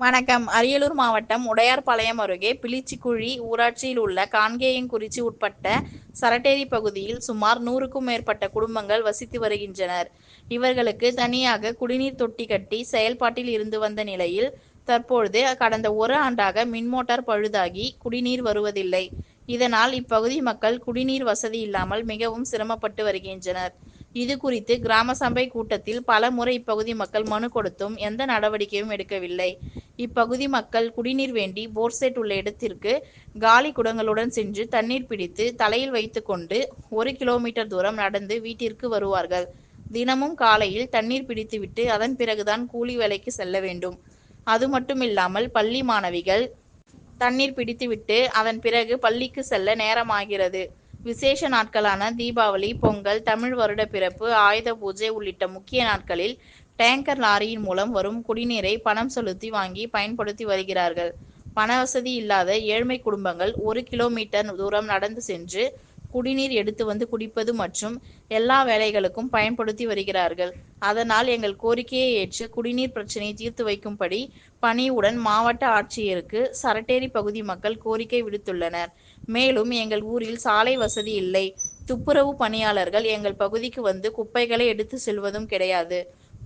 வணக்கம். அரியலூர் மாவட்டம் உடையார்பாளையம் அருகே பிளிச்சிக்குழி ஊராட்சியில் உள்ள காங்கேயங்குறிச்சி உட்பட்ட சரட்டேரி பகுதியில் சுமார் நூறுக்கும் மேற்பட்ட குடும்பங்கள் வசித்து வருகின்றனர். இவர்களுக்கு தனியாக குடிநீர் தொட்டி கட்டி செயல்பாட்டில் இருந்து வந்த நிலையில் தற்பொழுது கடந்த ஒரு ஆண்டாக மின்மோட்டார் பழுதாகி குடிநீர் வருவதில்லை. இதனால் இப்பகுதி மக்கள் குடிநீர் வசதி இல்லாமல் மிகவும் சிரமப்பட்டு வருகின்றனர். இது குறித்து கிராம சபை கூட்டத்தில் பல முறை இப்பகுதி மக்கள் மனு கொடுத்தும் எந்த நடவடிக்கையும் எடுக்கவில்லை. இப்பகுதி மக்கள் குடிநீர் வேண்டி போர்செட் உள்ள இடத்திற்கு காலி குடங்களுடன் சென்று தண்ணீர் பிடித்து தலையில் வைத்துக்கொண்டு ஒரு கிலோமீட்டர் தூரம் நடந்து வீட்டிற்கு வருவார்கள். தினமும் காலையில் தண்ணீர் பிடித்துவிட்டு அதன் பிறகுதான் கூலி வேலைக்கு செல்ல வேண்டும். அது மட்டுமில்லாமல் பள்ளி மாணவிகள் தண்ணீர் பிடித்துவிட்டு அதன் பிறகு பள்ளிக்கு செல்ல நேரமாகிறது. விசேஷ நாட்களான தீபாவளி பொங்கல் தமிழ் வருட பிறப்பு ஆயுத பூஜை உள்ளிட்ட முக்கிய நாட்களில் டேங்கர் லாரியின் மூலம் வரும் குடிநீரை பணம் செலுத்தி வாங்கி பயன்படுத்தி வருகிறார்கள். பண வசதி இல்லாத ஏழ்மை குடும்பங்கள் ஒரு கிலோமீட்டர் தூரம் நடந்து சென்று குடிநீர் எடுத்து வந்து குடிப்பது மற்றும் எல்லா வேலைகளுக்கும் பயன்படுத்தி வருகிறார்கள். அதனால் எங்கள் கோரிக்கையை ஏற்று குடிநீர் பிரச்சனையை தீர்த்து வைக்கும்படி பணியுடன் மாவட்ட ஆட்சியருக்கு சரட்டேரி பகுதி மக்கள் கோரிக்கை விடுத்துள்ளனர். மேலும் எங்கள் ஊரில் சாலை வசதி இல்லை. துப்புரவு பணியாளர்கள் எங்கள் பகுதிக்கு வந்து குப்பைகளை எடுத்து செல்வதும் கிடையாது.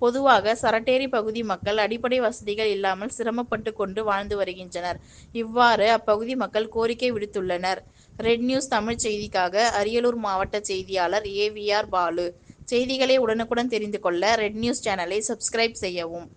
பொதுவாக சரட்டேரி பகுதி மக்கள் அடிப்படை வசதிகள் இல்லாமல் சிரமப்பட்டு கொண்டு வாழ்ந்து வருகின்றனர். இவ்வாறு அப்பகுதி மக்கள் கோரிக்கை விடுத்துள்ளனர். ரெட் நியூஸ் தமிழ் செய்திக்காக அரியலூர் மாவட்ட செய்தியாளர் ஏவிஆர் பாலு. செய்திகளை உடனுக்குடன் தெரிந்து கொள்ள ரெட் நியூஸ் சேனலை சப்ஸ்கிரைப் செய்யவும்.